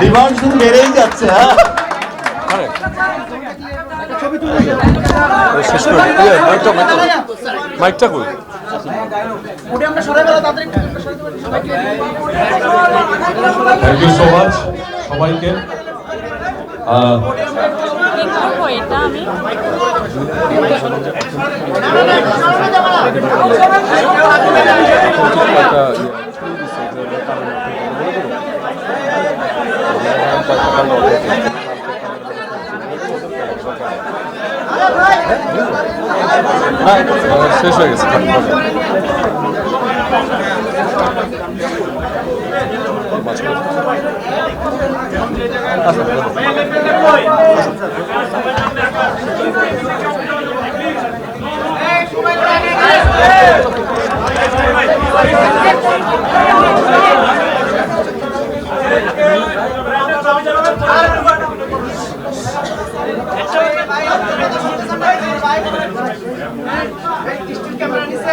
Demand শুধু বেড়েই যাচ্ছে হ্যাঁ। ইয়ে, মাইকটা কই থ্যাংক ইউ সো মাচ সবাইকে। এটা শেষ হয়ে গেছে থাক, থাক।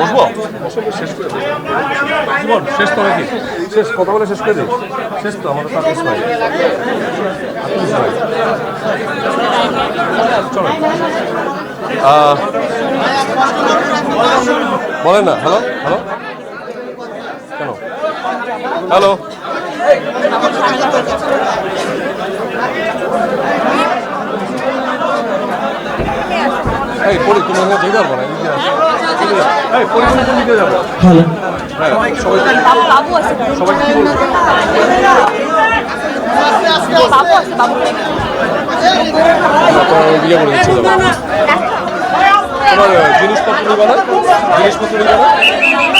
বসবো? বসবো শেষ করে দিই। শেষ তো নাকি? শেষ, কথা বলে শেষ করে দিই। শেষ তো, আমাদের তার কিছু নাই। চলো। বলেন না, হ্যালো হ্যালো? কেন? হ্যালো? এই পরি তুমি যেতে পারব না। হ্যালো। জিনিসপত্র নিবা জিনিসপত্র নিবা না